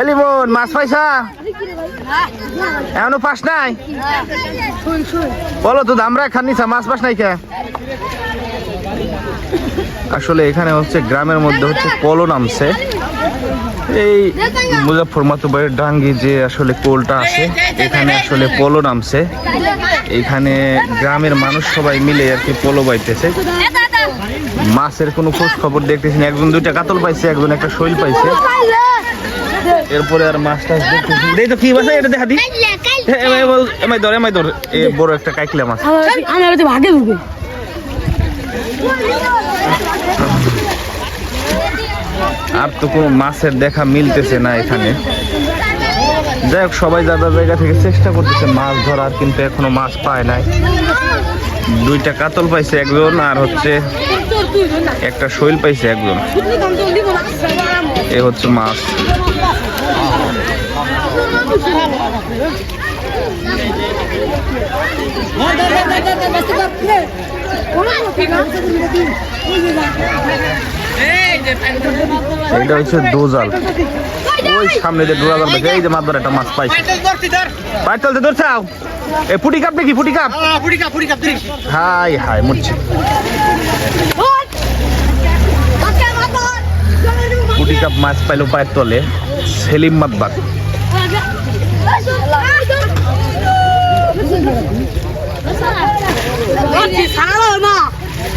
এলিমন মাছ পাইছা? এখনও পাস নাই? বলো তো, আমরা খানিছা মাছ পাস নাই আসলে এখানে হচ্ছে গ্রামের মধ্যে হচ্ছে পলো নামছে। এই মুজাফর মাতুবাইয়ের ডাঙ্গি যে আসলে কোলটা আছে এখানে আসলে পোলো নামছে। এখানে গ্রামের মানুষ সবাই মিলে আর কি পোলো বাইতেছে। মাছের কোনো খোঁজ খবর দেখতেছি না। একজন দুইটা কাতল পাইছে, একজন একটা শৈল পাইছে। এরপরে আর মাছ টাছ দেখতেছি দেই তো কি বাসা এটা দেখা দি এমাই বল এমাই ধর এমাই ধর এ বড় একটা কাইকলা মাছ। আমার তো ভাগে ঢুকে। আর তো কোনো মাছের দেখা মিলতেছে না এখানে। যাই হোক সবাই যাদের জায়গা থেকে চেষ্টা করতেছে মাছ ধরার কিন্তু এখনও মাছ পায় নাই। দুইটা কাতল পাইছে একজন আর হচ্ছে একটা শৈল পাইছে একজন। এ হচ্ছে মাছ। এটা হচ্ছে দোজাল। ওই সামনে যে ডোরা জাল দেখে এই যে মাছ ধরে একটা মাছ পাইছে পাইতে চলতে ধরছাও এ পুটি কাপ নাকি পুটি কাপ? হাই হাই মরছি। পুটি কাপ মাছ পাইলো পায়ের তলে সেলিম মাতবার।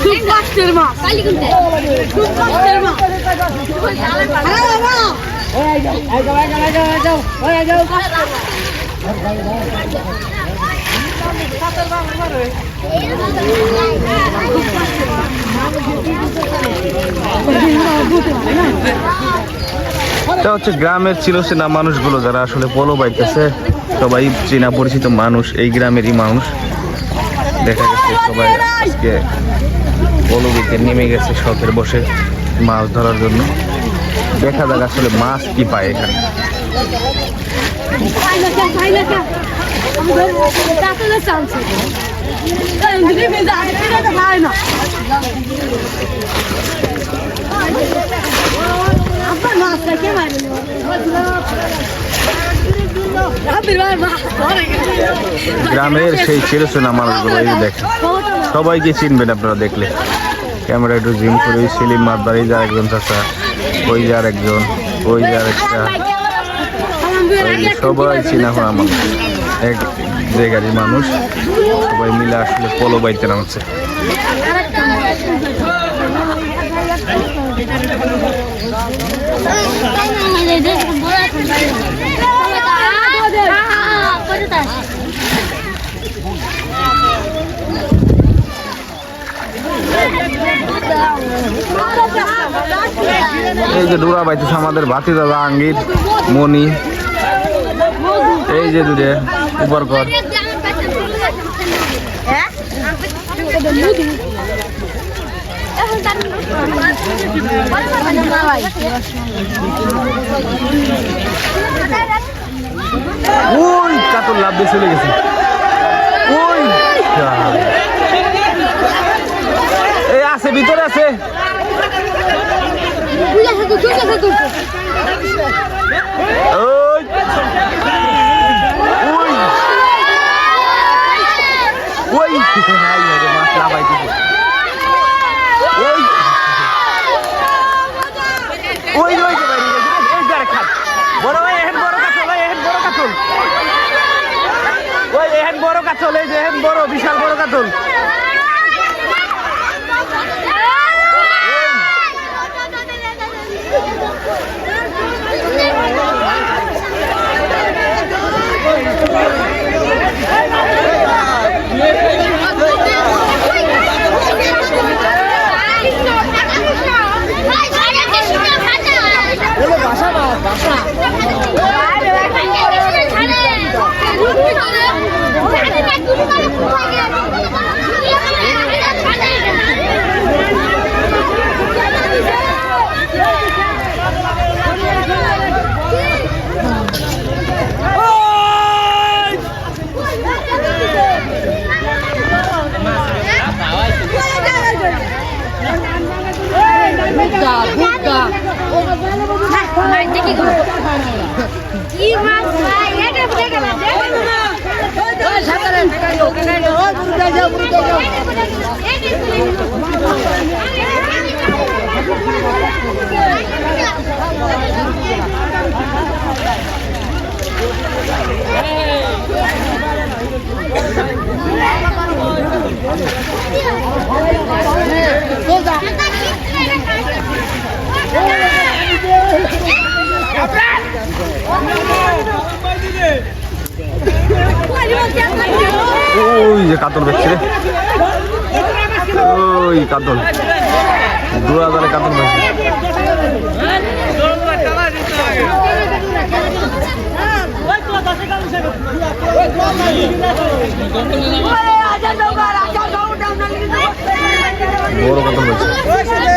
খুব কষ্টের মা। খুব কষ্টের মা। হচ্ছে গ্রামের ছিল চিরচেনা মানুষগুলো যারা আসলে পলো বাইতেছে। সবাই চেনা পরিচিত মানুষ, এই গ্রামেরই মানুষ। দেখা গেছে সবাই আজকে পলো দিতে নেমে গেছে শখের বসে মাছ ধরার জন্য। দেখা যাক আসলে মাছ কি পায় এখানে। গ্রামের সেই চিরচেনা মানুষগুলো এই যে দেখেন। সবাইকে চিনবেন আপনারা দেখলে। ক্যামেরা একটু জিম করে সেলিম মারবার এই যে আরেকজন চাচা। ওই যে আরেকজন ওই যে আরেকটা ওই যে সবাই চিনা হওয়া মানুষ এক জায়গারই মানুষ, সবাই মিলে আসলে পলো বাইতে নামছে। এই যে ডোরা বাইতেছে আমাদের ভাতি দাদা, আঙ্গির মনি এই যে দুটো উপর কর ওই লাভ দিয়ে চলে গেছে ওই যা। এই আছে ভিতরে আছে ওই। মাছ বড় ভাই এহেন এই যে এহেন বড় বিশাল বড় কাছল কাতল বেচছে রে। ওই কাতল। দু হাজারে কাতল বেচছে। বড় কাতল বেচছে।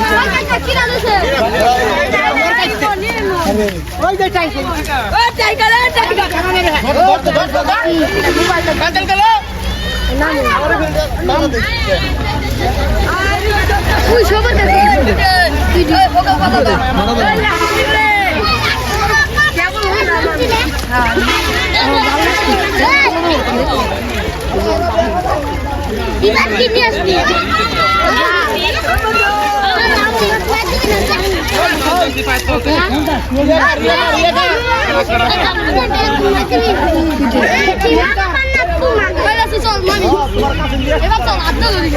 সবার কাছে ভিডিও ফটো ফটো নিয়ে আসবি এবার চল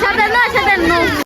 সাথে না সাথে